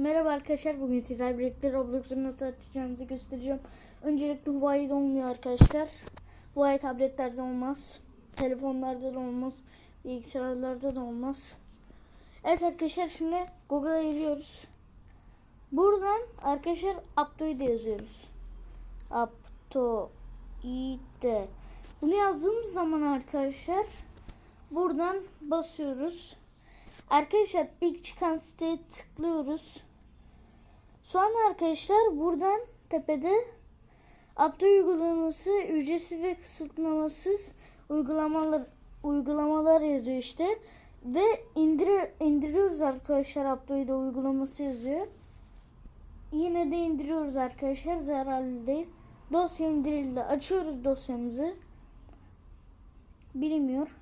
Merhaba arkadaşlar bugün sizlerle birlikte Roblox'u nasıl açacağınızı göstereceğim. Öncelikle Huawei'de olmuyor arkadaşlar. Huawei tabletlerde olmaz. Telefonlarda da olmaz. Bilgisayarlarda da olmaz. Evet arkadaşlar şimdi Google'a giriyoruz. Buradan arkadaşlar Apto'yu da yazıyoruz. Aptoide. Bunu yazdığımız zaman arkadaşlar buradan basıyoruz. Arkadaşlar ilk çıkan siteye tıklıyoruz. Sonra arkadaşlar buradan tepede Apto uygulaması ücretsiz ve kısıtlamasız uygulamalar uygulamalar yazıyor işte. Ve indir, indiriyoruz arkadaşlar Apto'yu da uygulaması yazıyor. Yine de indiriyoruz arkadaşlar zararlı değil. Dosya indirildi. Açıyoruz dosyamızı. Bilmiyor.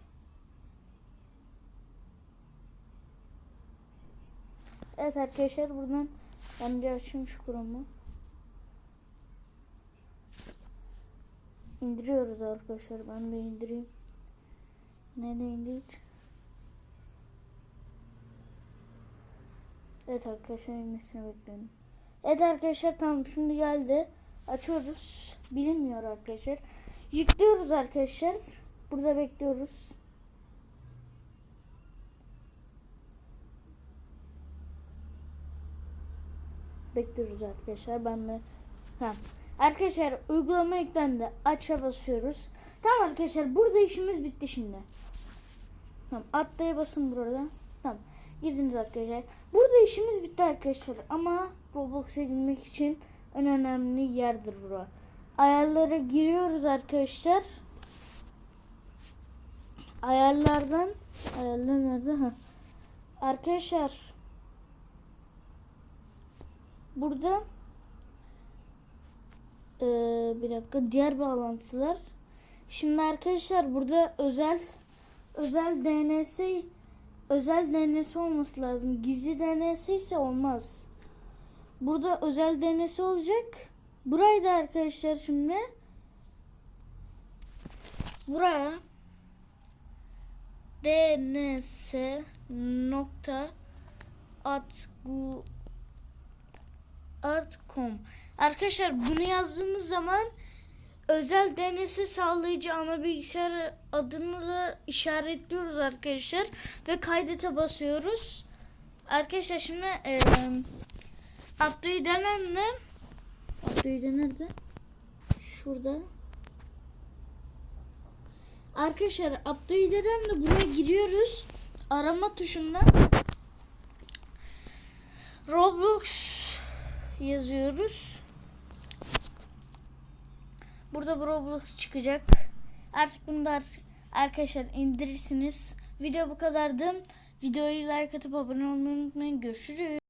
Evet arkadaşlar buradan ben bir açayım şu kurumu. İndiriyoruz arkadaşlar. Ben de indireyim. Ne de indir? Evet arkadaşlar inmesini bekliyorum. Evet arkadaşlar tamam şimdi geldi. Açıyoruz. Bilinmiyor arkadaşlar. Yüklüyoruz arkadaşlar. Burada bekliyoruz. Bekliyoruz arkadaşlar. Ben de ha. Arkadaşlar uygulama yüklendi. Aç'a basıyoruz. Tamam arkadaşlar burada işimiz bitti şimdi. Tamam atlaya basın burada. Tamam girdiniz arkadaşlar. Burada işimiz bitti arkadaşlar ama Roblox'a girmek için en önemli yerdir bura. Ayarlara giriyoruz arkadaşlar. Ayarlardan ayarlar nerede? Ha. Arkadaşlar burada ee, bir dakika diğer bağlantılar. Şimdi arkadaşlar burada özel özel DNS özel DNS olması lazım. Gizli DNS ise olmaz. Burada özel DNS olacak. Burayı da arkadaşlar şimdi buraya DNS nokta atgu art.com Arkadaşlar bunu yazdığımız zaman özel DNS sağlayıcı ana bilgisayar adını da işaretliyoruz arkadaşlar ve kaydete basıyoruz. Arkadaşlar şimdi e, Abdü'yü de nerede? Şurada. Arkadaşlar de buraya giriyoruz. Arama tuşundan Roblox yazıyoruz. Burada Roblox çıkacak. Artık bunu da arkadaşlar indirirsiniz. Video bu kadardı. Videoyu like atıp abone olmayı unutmayın. Görüşürüz.